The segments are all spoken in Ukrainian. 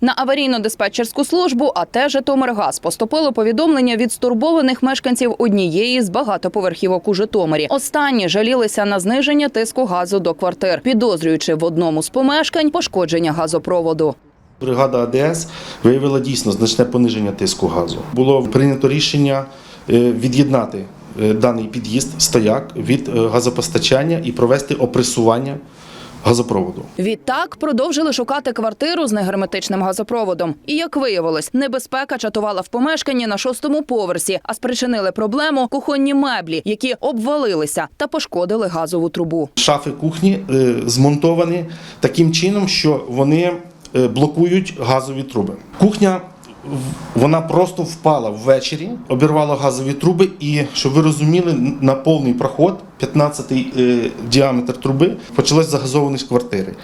На аварійно-диспетчерську службу АТ «Житомиргаз» поступило повідомлення від стурбованих мешканців однієї з багатоповерхівок у Житомирі. Останні жалілися на зниження тиску газу до квартир, підозрюючи в одному з помешкань пошкодження газопроводу. Бригада АДС виявила дійсно значне пониження тиску газу. Було прийнято рішення е, від'єднати е, даний під'їзд стояк від е, газопостачання і провести опресування газопроводу. Відтак продовжили шукати квартиру з негерметичним газопроводом. І як виявилось, небезпека чатувала в помешканні на шостому поверсі, а спричинили проблему кухонні меблі, які обвалилися та пошкодили газову трубу. Шафи кухні е, змонтовані таким чином, що вони е, блокують газові труби. Кухня вона просто впала ввечері, обірвала газові труби, і щоб ви розуміли, на повний проход, 15-й е, діаметр труби, почалась загазованість квартири.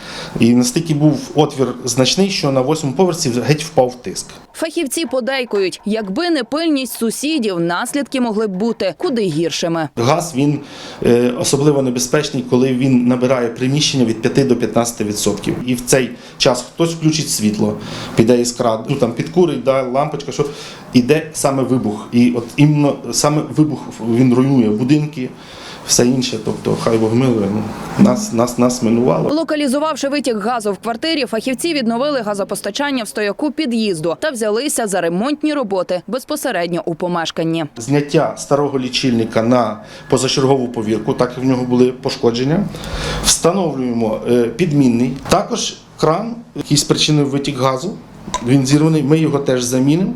І настільки був отвір значний, що на восьмому поверсі геть впав тиск. Фахівці подейкують, якби не пильність сусідів, наслідки могли б бути куди гіршими. Газ він е, особливо небезпечний, коли він набирає приміщення від 5 до 15%. І в цей час хтось включить світло, піде іскра, ну там підкурить, да, лампочка, що іде саме вибух. І от іменно саме вибух він руйнує будинки, все інше. Тобто, хай Бог милує. Ну, нас, нас, нас минувало. Локалізувавши витік газу в квартирі, фахівці відновили газопостачання в стояку під'їзду та взялися за ремонтні роботи безпосередньо у помешканні. Зняття старого лічильника на позачергову повірку, так як в нього були пошкодження. Встановлюємо е, підмінний. Також кран, який спричинив витік газу. Він зірваний. Ми його теж замінимо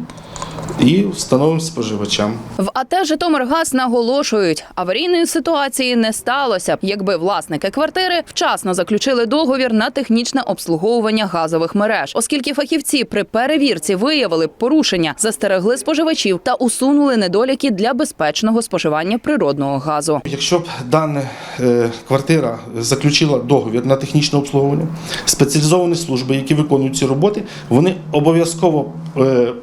і встановимо споживачам. В АТ «Житомиргаз» наголошують, аварійної ситуації не сталося якби власники квартири вчасно заключили договір на технічне обслуговування газових мереж, оскільки фахівці при перевірці виявили порушення, застерегли споживачів та усунули недоліки для безпечного споживання природного газу. Якщо б дана е, квартира заключила договір на технічне обслуговування, спеціалізовані служби, які виконують ці роботи, вони обов'язково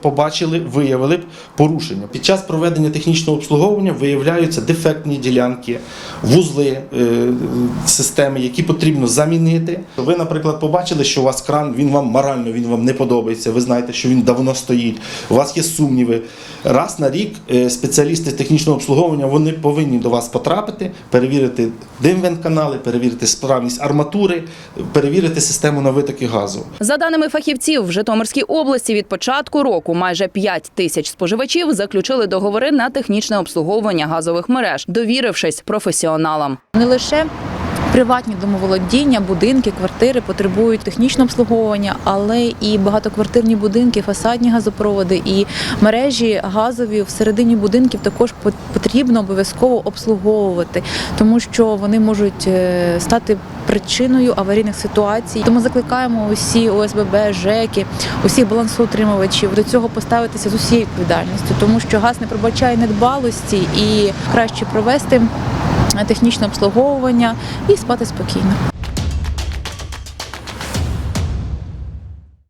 побачили, виявили б порушення. Під час проведення технічного обслуговування виявляються дефектні ділянки, вузли е, системи, які потрібно замінити. Ви, наприклад, побачили, що у вас кран, він вам морально він вам не подобається. Ви знаєте, що він давно стоїть. У вас є сумніви. Раз на рік е, спеціалісти технічного обслуговування вони повинні до вас потрапити, перевірити дим-вент-канали, перевірити справність арматури, перевірити систему на витоки газу. За даними фахівців, в Житомирській області від початку року майже 5 тисяч споживачів заключили договори на технічне обслуговування газових мереж, довірившись професіоналам. Не лише приватні домоволодіння, будинки, квартири потребують технічного обслуговування, але і багатоквартирні будинки, фасадні газопроводи і мережі газові всередині будинків також пот- потрібно обов'язково обслуговувати, тому що вони можуть е, стати причиною аварійних ситуацій. Тому закликаємо усі ОСББ, ЖЕКи, усіх балансоутримувачів до цього поставитися з усією відповідальністю, тому що газ не пробачає недбалості і краще провести технічне обслуговування і спати спокійно.